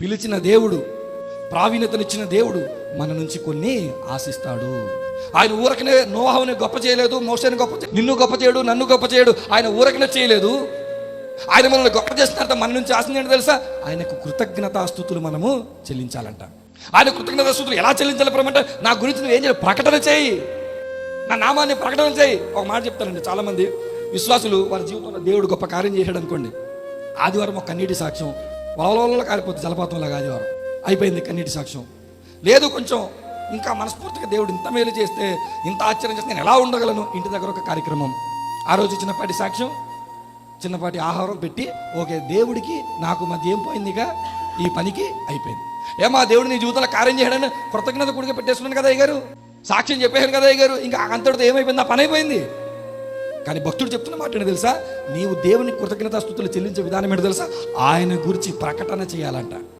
పిలిచిన దేవుడు ప్రావీణ్యతనిచ్చిన దేవుడు మన నుంచి కొన్ని ఆశిస్తాడు. ఆయన ఊరకనే నోహవుని గొప్ప చేయలేదు మోసని గొప్ప నిన్ను గొప్ప చేయడు నన్ను గొప్ప చేయడు ఆయన ఊరకనే చేయలేదు. ఆయన మనల్ని గొప్ప చేసినంత మన నుంచి ఆశ తెలుసా? ఆయనకు కృతజ్ఞతాస్థుతులు మనము చెల్లించాలంట. ఆయన కృతజ్ఞతాస్థుతులు ఎలా చెల్లించాలి ప్రమంటే నా గురించి నువ్వు ఏం చేయాలి? ప్రకటన చేయి. నా నామాన్ని ప్రకటన చేయి. ఒక మాట చెప్తానండి. చాలా మంది విశ్వాసులు వారి జీవితంలో దేవుడు గొప్ప కార్యం చేశాడు అనుకోండి ఆదివారం ఒక కన్నీటి సాక్ష్యం వలవలలో కారిపోతుంది జలపాతంలాగా ఆదివారం అయిపోయింది కన్నీటి సాక్ష్యం. లేదు కొంచెం ఇంకా మనస్ఫూర్తిగా దేవుడు ఇంత మేలు చేస్తే ఇంత ఆశ్చర్యం చేస్తే నేను ఎలా ఉండగలను? ఇంటి దగ్గర ఒక కార్యక్రమం. ఆ రోజు చిన్నపాటి సాక్ష్యం చిన్నపాటి ఆహారం పెట్టి ఓకే దేవుడికి నాకు మధ్య ఏం పోయిందిగా? ఈ పనికి అయిపోయింది. ఏమా దేవుడు నీ జీవితంలో కార్యం చేయడాన్ని కృతజ్ఞత కొడుకు పెట్టేసుకున్నాను కదా అయ్యారు సాక్ష్యం చెప్పేశాను కదా అయ్యారు ఇంకా అంతటితో ఏమైపోయింది? ఆ పని అయిపోయింది. కానీ భక్తుడు చెప్తున్న మాట ఏంటో తెలుసా? నీవు దేవుని కృతజ్ఞతాస్థుతులు చెల్లించే విధానం ఏంటో తెలుసా? ఆయన గురించి ప్రకటన చేయాలంట.